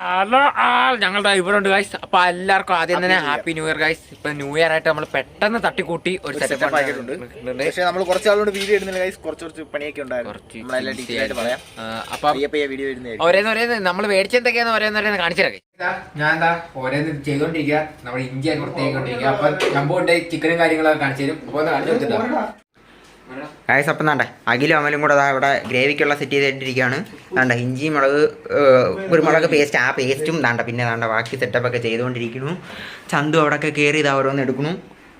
Hello ആ ഞങ്ങളുടെ ഇവിടെ ഉണ്ട് ഗൈസ് അപ്പൊ എല്ലാവർക്കും ആദ്യം തന്നെ ഹാപ്പി ന്യൂ ഇയർ ഗൈസ് ഇപ്പൊ ന്യൂ ഇയർ ആയിട്ട് നമ്മൾ പെട്ടെന്ന് തട്ടിക്കൂട്ടി ഒരു സെറ്റപ്പ് ആക്കിയിട്ടുണ്ട്. പക്ഷേ നമ്മൾ കുറച്ച് ആളുകൊണ്ട് വീഡിയോ ഇടുന്നില്ല ഗൈസ് കുറച്ച് പണിയൊക്കെ ഉണ്ടായിരുന്നു. ഓരോന്ന് ഓരോന്ന് നമ്മൾ മേടിച്ചെന്തൊക്കെയാന്ന് ഒരേന്ന് ഒരേന്ന് കാണിച്ചു തരാം ഞാൻ എന്താ ഓരോന്ന് ചെയ്തോണ്ടിരിക്കുക നമ്മുടെ ഇന്ത്യ വൃത്തിയായിക്കൊണ്ടിരിക്കുക അപ്പൊ ചിക്കനും കാര്യങ്ങളൊക്കെ കാണിച്ചു തരും. അപ്പൊ ഒന്ന് കാണിച്ചു കൊടുത്തിട്ടാ. ഗായസ് അപ്പം വേണ്ട അഖിലും അമലും കൂടെ അതാ ഇവിടെ ഗ്രേവിക്കുള്ള സെറ്റ് ചെയ്തിട്ടിരിക്കുകയാണ്. വേണ്ട ഇഞ്ചി മുളക് കുരുമുളക് പേസ്റ്റ് ആ പേസ്റ്റും വേണ്ട പിന്നെ വേണ്ട ബാക്കി സെറ്റപ്പൊക്കെ ചെയ്തുകൊണ്ടിരിക്കുന്നു. ചന്തു അവിടെയൊക്കെ കയറി ഇതാ ഓരോന്ന് എടുക്കുന്നു.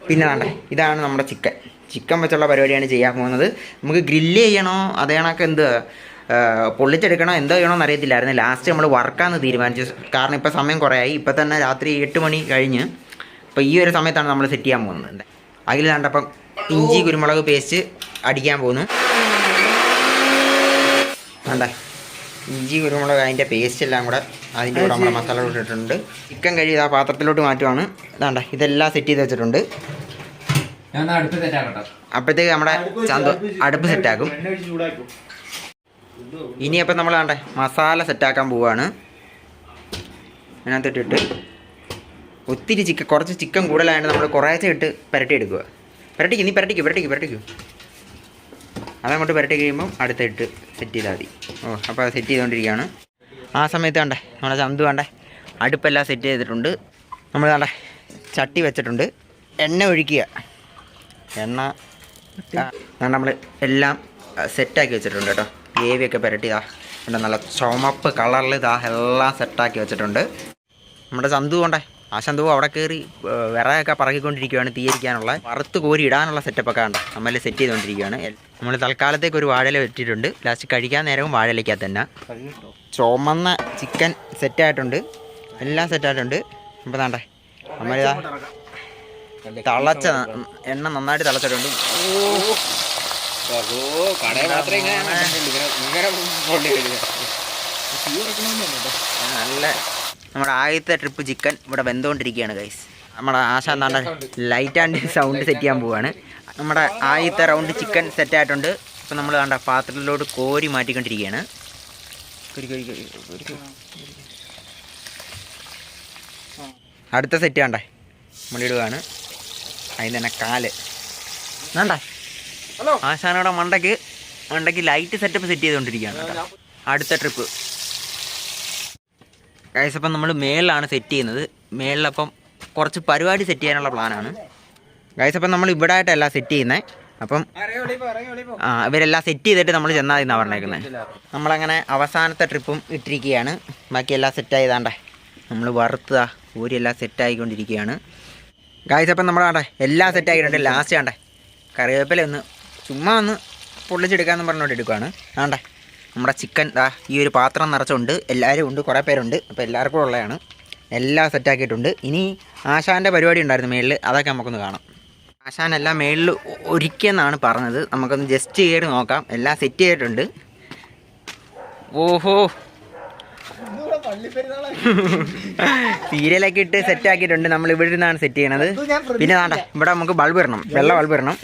പിന്നെ ദാണ്ട ഇതാണ് നമ്മുടെ ചിക്കൻ. ചിക്കൻ വെച്ചുള്ള പരിപാടിയാണ് ചെയ്യാൻ പോകുന്നത്. നമുക്ക് ഗ്രില്ല് ചെയ്യണോ അതേ കണക്ക് എന്ത് പൊള്ളിച്ചെടുക്കണോ എന്തോ ചെയ്യണമെന്ന് അറിയത്തില്ലായിരുന്നു ലാസ്റ്റ് നമ്മൾ വർക്കാന്ന് തീരുമാനിച്ചു. കാരണം ഇപ്പോൾ സമയം കുറേ ആയി ഇപ്പം തന്നെ രാത്രി എട്ട് മണി കഴിഞ്ഞ് അപ്പോൾ ഈ ഒരു സമയത്താണ് നമ്മൾ സെറ്റ് ചെയ്യാൻ പോകുന്നത്. അതിൽ കണ്ടപ്പം ഇഞ്ചി കുരുമുളക് പേസ്റ്റ് അടിക്കാൻ പോകുന്നു വേണ്ട ഇഞ്ചി കുരുമുളക് അതിന്റെ പേസ്റ്റ് എല്ലാം കൂടെ അതിന്റെ കൂടെ നമ്മുടെ മസാല കൂടെ ഇട്ടിട്ടുണ്ട്. ചിക്കൻ കഴി ആ പാത്രത്തിലോട്ട് മാറ്റുവാണ്. ഇതാണ്ട? ഇതെല്ലാം സെറ്റ് ചെയ്ത് വെച്ചിട്ടുണ്ട്. അപ്പോഴത്തേക്ക് നമ്മുടെ ചന്ത അടുപ്പ് സെറ്റാക്കും എണ്ണ ഒഴിച്ച് ചൂടാക്കും. ഇനി അപ്പം നമ്മൾ വേണ്ടേ മസാല സെറ്റാക്കാൻ പോവാണ് അതിനകത്തിട്ടിട്ട് ഒത്തിരി ചിക്കൻ കുറച്ച് ചിക്കൻ കൂടുതലായതുകൊണ്ട് നമ്മൾ കുറേശ്ശെ ഇട്ട് പുരട്ടി എടുക്കുക പുരട്ടിക്ക് നീ പുരട്ടിക്ക് പുരട്ടിക്ക് പുരട്ടിക്കൂ. അതങ്ങോട്ട് പുരട്ടി കഴിയുമ്പം അടുത്തിട്ട് സെറ്റ് ചെയ്താൽ മതി. ഓ അപ്പോൾ അത് സെറ്റ് ചെയ്തുകൊണ്ടിരിക്കുകയാണ് ആ സമയത്ത് വേണ്ടേ നമ്മുടെ ചന്തു വേണ്ടേ അടുപ്പെല്ലാം സെറ്റ് ചെയ്തിട്ടുണ്ട്. നമ്മൾ കണ്ടേ ചട്ടി വെച്ചിട്ടുണ്ട്. എണ്ണ ഒഴിക്കുക. എണ്ണ നമ്മൾ എല്ലാം സെറ്റാക്കി വെച്ചിട്ടുണ്ട് കേട്ടോ. ഗ്രേവിയൊക്കെ പുരട്ടിയതാ നല്ല ചുമപ്പ് കളറിൽ ഇതാ എല്ലാം സെറ്റാക്കി വെച്ചിട്ടുണ്ട്. നമ്മുടെ ചന്തു കൊണ്ടേ ആ ചന്തു അവിടെ കയറി വിറകൊക്കെ പറക്കിക്കൊണ്ടിരിക്കുകയാണ് തീയരിക്കാനുള്ള. വറുത്ത് കോരി ഇടാനുള്ള സെറ്റപ്പൊക്കെ ഉണ്ട് നമ്മൾ സെറ്റ് ചെയ്തുകൊണ്ടിരിക്കുകയാണ് നമ്മൾ തൽക്കാലത്തേക്ക് ഒരു വാഴയില വെച്ചിട്ടുണ്ട് ലാസ്റ്റ് കഴിക്കാൻ നേരവും വാഴയിലേക്കകത്ത് തന്നെ. ചുമന്ന ചിക്കൻ സെറ്റായിട്ടുണ്ട് എല്ലാം സെറ്റായിട്ടുണ്ട് അപ്പോൾ താണ്ടേ നമ്മളിതാ തിളച്ച എണ്ണ നന്നായിട്ട് തിളച്ചിട്ടുണ്ട്. നല്ല നമ്മുടെ ആദ്യത്തെ ട്രിപ്പ് ചിക്കൻ ഇവിടെ വെന്തുകൊണ്ടിരിക്കുകയാണ് ഗൈസ് നമ്മുടെ ആശാ എന്താണ് ലൈറ്റ് ആൻഡ് സൗണ്ട് സെറ്റ് ചെയ്യാൻ പോവുകയാണ് നമ്മുടെ ആദ്യത്തെ റൗണ്ട് ചിക്കൻ സെറ്റ് ആയിട്ടുണ്ട്. ഇപ്പം നമ്മൾ കണ്ട പാത്രത്തിലോട്ട് കോരി മാറ്റിക്കൊണ്ടിരിക്കുകയാണ്. അടുത്ത സെറ്റ് കണ്ടേ. നമ്മളിടുകയാണ് അതിന് തന്നെ കാൽ. വേണ്ടേ. ആശാനോടെ മണ്ടയ്ക്ക് മണ്ടയ്ക്ക് ലൈറ്റ് സെറ്റപ്പ് സെറ്റ് ചെയ്തുകൊണ്ടിരിക്കുകയാണ്. അടുത്ത ട്രിപ്പ് ഗൈസ് അപ്പം നമ്മൾ മേളിലാണ് സെറ്റ് ചെയ്യുന്നത്. മേളിലപ്പം കുറച്ച് പരിപാടി സെറ്റ് ചെയ്യാനുള്ള പ്ലാനാണ് ഗൈസ് അപ്പം നമ്മൾ ഇവിടെ ആയിട്ടല്ല സെറ്റ് ചെയ്യുന്നത് അപ്പം ആ ഇവരെല്ലാം സെറ്റ് ചെയ്തിട്ട് നമ്മൾ ചെന്നാൽ എന്നാണ് പറഞ്ഞേക്കുന്നത് നമ്മളങ്ങനെ അവസാനത്തെ ട്രിപ്പും ഇട്ടിരിക്കുകയാണ്. ബാക്കിയെല്ലാം സെറ്റ് ആയതാണ്ടേ നമ്മൾ വറുത്തതാ ഊരിയെല്ലാം സെറ്റ് ആയിക്കൊണ്ടിരിക്കുകയാണ്. ഗായ്സ് അപ്പം നമ്മൾ ആണ്ടേ എല്ലാം ആയിട്ടുണ്ട്. ലാസ്റ്റ് ആണ്ടേ കറിവേപ്പില ഒന്ന് ചുമ്മാ ഒന്ന് പൊള്ളിച്ചെടുക്കാമെന്ന് പറഞ്ഞുകൊണ്ട് എടുക്കുകയാണ് ആണ്ടേ നമ്മുടെ ചിക്കൻ ദാ ഈ ഒരു പാത്രം നിറച്ചുണ്ട്. എല്ലാവരും ഉണ്ട് കുറേ പേരുണ്ട്. അപ്പോൾ എല്ലാവർക്കും ഉള്ളതാണ്. എല്ലാം സെറ്റാക്കിയിട്ടുണ്ട് ഇനി ആശാന്റെ പരിപാടി ഉണ്ടായിരുന്നു മേളിൽ അതൊക്കെ നമുക്കൊന്ന് കാണാം. ആശാൻ എല്ലാം മേളിൽ ഒരുക്കിയെന്നാണ് പറഞ്ഞത്. നമുക്കൊന്ന് ജസ്റ്റ് ചെയ്ത് നോക്കാം. എല്ലാം സെറ്റ് ചെയ്തിട്ടുണ്ട്. ഓഹോ. സീരിയലൊക്കെ ഇട്ട് സെറ്റ് ആക്കിയിട്ടുണ്ട്. നമ്മൾ ഇവിടെ നിന്നാണ് സെറ്റ് ചെയ്യണത്. പിന്നെ വേണ്ട ഇവിടെ നമുക്ക് ബൾബ് ഇടണം. വെള്ള ബൾബ് ഇടണം.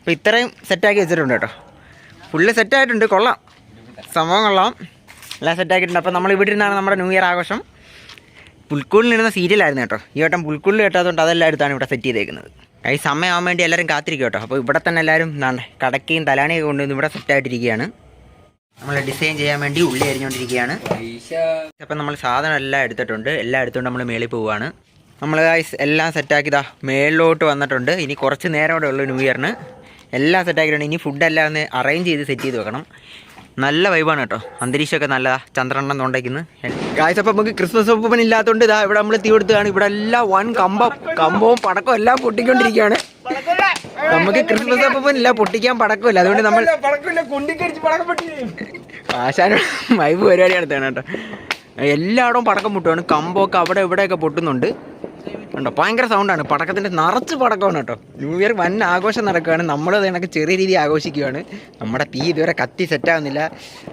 അപ്പോൾ ഇത്രയും സെറ്റാക്കി വെച്ചിട്ടുണ്ട് കേട്ടോ. ഫുള്ള് സെറ്റായിട്ടുണ്ട് കൊള്ളാം. സംഭവം കൊള്ളാം. എല്ലാം സെറ്റാക്കിയിട്ടുണ്ട് അപ്പോൾ നമ്മൾ ഇവിടെ ഇരുന്നാണ് നമ്മുടെ ന്യൂ ഇയർ ആഘോഷം. പുൽക്കൂളിൽ ഇരുന്ന സീരിയലായിരുന്നു കേട്ടോ. ഈ വട്ടം പുൽക്കൂളിൽ കേട്ടതുകൊണ്ട് അതെല്ലാം എടുത്താണ് ഇവിടെ സെറ്റ് ചെയ്തേക്കുന്നത്. ഈ സമയമാകാൻ വേണ്ടി എല്ലാവരും കാത്തിരിക്കും കേട്ടോ. അപ്പോൾ ഇവിടെ തന്നെ എല്ലാവരും എന്താണ് കടക്കയും തലാണിയൊക്കെ കൊണ്ടുവന്ന് ഇവിടെ സെറ്റായിട്ടിരിക്കുകയാണ് നമ്മൾ ഡിസൈൻ ചെയ്യാൻ വേണ്ടി ഉള്ളി അരിഞ്ഞുകൊണ്ടിരിക്കുകയാണ് അപ്പം നമ്മൾ സാധനം എല്ലാം എടുത്തിട്ടുണ്ട്. എല്ലാം എടുത്തുകൊണ്ട് നമ്മൾ മേളിൽ പോവുകയാണ്. നമ്മൾ എല്ലാം സെറ്റാക്കിയതാ മേളിലോട്ട് വന്നിട്ടുണ്ട്. ഇനി കുറച്ച് നേരം കൂടെ ഉള്ളൂ ന്യൂ ഇയറിന് എല്ലാം സെറ്റാക്കിയിട്ടുണ്ട് ഇനി ഫുഡെല്ലാം ഒന്ന് അറേഞ്ച് ചെയ്ത് സെറ്റ് ചെയ്ത് വെക്കണം. നല്ല വൈബാണ് കേട്ടോ. അന്തരീക്ഷമൊക്കെ നല്ലതാ. ചന്ദ്രണ്ണം തോണ്ടയ്ക്കുന്നു കാഴ്ച അപ്പം നമുക്ക് ക്രിസ്മസ് ഒപ്പൻ ഇല്ലാത്തതുകൊണ്ട് ഇതാ ഇവിടെ നമ്മൾ തീ കൊടുത്തതാണ് ഇവിടെ എല്ലാം വൺ കമ്പം കമ്പവും പടക്കവും എല്ലാം പൊട്ടിക്കൊണ്ടിരിക്കുകയാണ്. നമുക്ക് ക്രിസ്മസ് ഒപ്പൻ ഇല്ല പൊട്ടിക്കാൻ പടക്കമില്ല. അതുകൊണ്ട് നമ്മൾ ആശാന വൈബ് പരിപാടി നടത്തുകയാണ് കേട്ടോ. എല്ലായിടവും പടക്കം പൊട്ടുകയാണ് കമ്പമൊക്കെ അവിടെ ഇവിടെയൊക്കെ പൊട്ടുന്നുണ്ട്. ഉണ്ടോ ഭയങ്കര സൗണ്ടാണ് പടക്കത്തിന്റെ നിറച്ച് പടക്കമാണ് കേട്ടോ. ന്യൂ ഇയർ വൻ ആഘോഷം നടക്കുകയാണ്. നമ്മളത് കണക്ക് ചെറിയ രീതിയിൽ ആഘോഷിക്കുകയാണ്. നമ്മുടെ തീ ഇതുവരെ കത്തി സെറ്റാവുന്നില്ല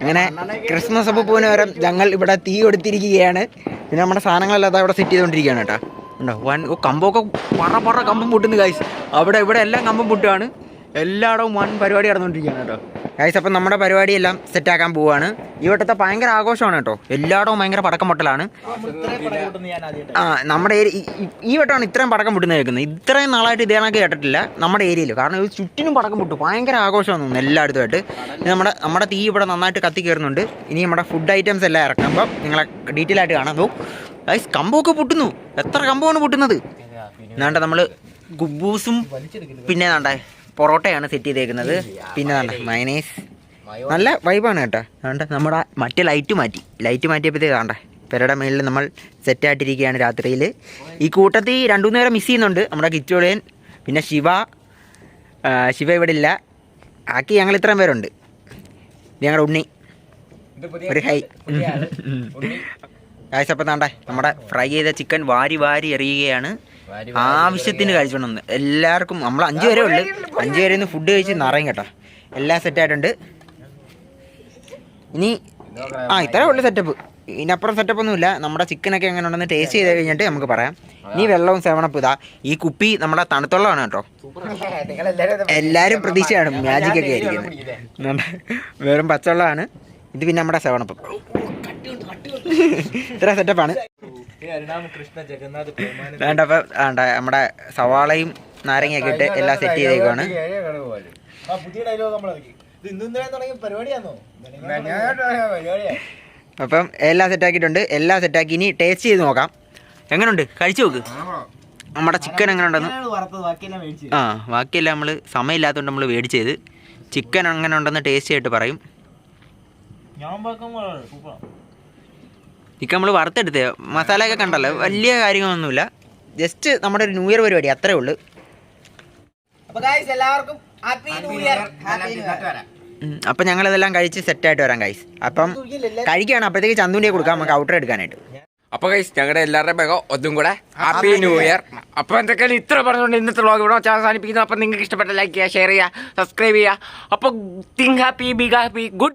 അങ്ങനെ ക്രിസ്മസ് അപ്പോൾ പോകുന്ന വരെ ഞങ്ങൾ ഇവിടെ തീ കൊടുത്തിരിക്കുകയാണ് പിന്നെ നമ്മുടെ സാധനങ്ങളെല്ലാം അവിടെ സെറ്റ് ചെയ്തുകൊണ്ടിരിക്കുകയാണ് കേട്ടോ. ഉണ്ടോ വൻ ഓ കമ്പമൊക്കെ പറ പറ കമ്പം പൊട്ടുന്നു കായ്സ് അവിടെ ഇവിടെ എല്ലാം കമ്പം പൊട്ടുകയാണ് എല്ലായിടവും വൺ പരിപാടി നടന്നുകൊണ്ടിരിക്കുകയാണ് കേട്ടോ. ഗൈസ് അപ്പം നമ്മുടെ പരിപാടി പരിപാടിയെല്ലാം സെറ്റാക്കാൻ പോവുകയാണ് ഈ വട്ടത്തെ ഭയങ്കര ആഘോഷമാണ് കേട്ടോ. എല്ലായിടവും ഭയങ്കര പടക്കം പൊട്ടലാണ്. ആ നമ്മുടെ ഈ- വട്ടമാണ് ഇത്രയും പടക്കം പൊട്ടുന്ന കേൾക്കുന്നത്. ഇത്രയും നാളായിട്ട് ഇതേ കണക്ക് കേട്ടിട്ടില്ല നമ്മുടെ ഏരിയയിൽ. കാരണം ഇത് ചുറ്റിനും പടക്കം പൊട്ടു. ഭയങ്കര ആഘോഷമാണ് തോന്നുന്നു എല്ലായിടത്തുമായിട്ട്. നമ്മുടെ നമ്മുടെ തീ ഇവിടെ നന്നായിട്ട് കത്തി കയറുന്നുണ്ട്. ഇനി നമ്മുടെ ഫുഡ് ഐറ്റംസ് എല്ലാം ഇറക്കുമ്പോൾ നിങ്ങളെ ഡീറ്റെയിൽ ആയിട്ട് കാണാൻ പോകും. ഗൈസ് കമ്പമൊക്കെ പൊട്ടുന്നു. എത്ര കമ്പമാണ് പൊട്ടുന്നത്? എന്നാണ്ട് നമ്മൾ ഗുബൂസും പിന്നെ വേണ്ടേ പൊറോട്ടയാണ് സെറ്റ് ചെയ്തേക്കുന്നത്. പിന്നെ മയനേസ് നല്ല വൈബാണ് കേട്ടോ. അതുകൊണ്ട് നമ്മുടെ മറ്റേ ലൈറ്റ് മാറ്റി. ലൈറ്റ് മാറ്റിയപ്പോഴത്തേക്ക് വേണ്ട പെരയുടെ മേളിൽ നമ്മൾ സെറ്റായിട്ടിരിക്കുകയാണ് രാത്രിയിൽ ഈ കൂട്ടത്തിൽ രണ്ടു മൂന്ന് നേരം മിസ് ചെയ്യുന്നുണ്ട്. നമ്മുടെ കിറ്റോളിയൻ പിന്നെ ശിവ. ശിവ ഇവിടെ ഇല്ല. ആക്കി ഞങ്ങൾ ഇത്രയും പേരുണ്ട്. ഞങ്ങളുടെ ഉണ്ണി. ഒരു ഹൈ. അപ്പം താണ്ടേ നമ്മുടെ ഫ്രൈ ചെയ്ത ചിക്കൻ വാരി വാരി എറിയുകയാണ്. ആവശ്യത്തിന് കഴിച്ചോണം. എല്ലാവർക്കും നമ്മൾ അഞ്ച് പേരേ ഉള്ളു. അഞ്ച് പേരെ ഒന്ന് ഫുഡ് കഴിച്ച് നിറയും കേട്ടോ. എല്ലാം സെറ്റായിട്ടുണ്ട് ഇനി ആ ഇത്രേ ഉള്ളു സെറ്റപ്പ് ഇതിനപ്പുറം സെറ്റപ്പ് ഒന്നുമില്ല. നമ്മുടെ ചിക്കനൊക്കെ എങ്ങനെ ഉണ്ടെന്ന് ടേസ്റ്റ് ചെയ്ത് കഴിഞ്ഞിട്ട് നമുക്ക് പറയാം. നീ വെള്ളവും സെവണപ്പ് ഇതാ. ഈ കുപ്പി നമ്മുടെ തണുത്തുള്ളതാണ് കേട്ടോ. എല്ലാവരും പ്രതീക്ഷയാണ് മാജിക് ഒക്കെ ആയിരിക്കുന്നത് നമ്മുടെ വെറും പച്ചവെള്ളമാണ്. ഇത് പിന്നെ നമ്മുടെ സെവണപ്പ് ഇത്ര സെറ്റപ്പാണ് വേണ്ട അപ്പൊ വേണ്ട നമ്മുടെ സവാളയും നാരങ്ങയൊക്കെ ഇട്ട് എല്ലാം സെറ്റ് പരിപാടിയാണോ അപ്പം എല്ലാം സെറ്റാക്കിയിട്ടുണ്ട് എല്ലാം സെറ്റാക്കി ഇനി ടേസ്റ്റ് ചെയ്ത് നോക്കാം. എങ്ങനെയുണ്ട് കഴിച്ചു നോക്ക്. നമ്മുടെ ചിക്കൻ എങ്ങനെയുണ്ടെന്ന് ആ ബാക്കിയെല്ലാം നമ്മൾ സമയമില്ലാത്തതുകൊണ്ട് നമ്മൾ മേടിച്ചത്. ചിക്കൻ എങ്ങനെ ഉണ്ടെന്ന് ടേസ്റ്റ് ചെയ്തിട്ട് പറയും. ഞാൻ ചിക്കൻ നമ്മൾ വറുത്തെടുത്തേ. മസാലയൊക്കെ കണ്ടല്ലോ. വലിയ കാര്യങ്ങളൊന്നുമില്ല. ജസ്റ്റ് നമ്മുടെ ഒരു ന്യൂ ഇയർ പരിപാടി അത്രേ ഉള്ളൂ. അപ്പൊ ഞങ്ങൾ എല്ലാവർക്കും ഹാപ്പി ന്യൂ ഇയർ അപ്പം ഞങ്ങളിതെല്ലാം കഴിച്ച് സെറ്റായിട്ട് വരാം ഗൈസ് അപ്പം കഴിക്കുകയാണ്. അപ്പോഴത്തേക്ക് ചന്തുവിന്റെ കൊടുക്കാം. നമുക്ക് ഔട്ടർ എടുക്കാനായിട്ട്. അപ്പൊ ഗൈസ് ഞങ്ങളുടെ എല്ലാവരുടെയും ബേഗം ഒന്നും കൂടെ. ഹാപ്പി ന്യൂ ഇയർ അപ്പൊ എന്തൊക്കെയാണ് ഇത്ര പറഞ്ഞുകൊണ്ട് ഇന്നത്തെ വ്ളോഗ് ഇവിടെ വെച്ചാൽ അവസാനിപ്പിക്കുന്നു അപ്പൊ നിങ്ങൾക്ക് ഇഷ്ടപ്പെട്ട ലൈക്ക് ചെയ്യുക ഷെയർ ചെയ്യുക സബ്സ്ക്രൈബ് ചെയ്യുക. അപ്പൊ think happy be happy good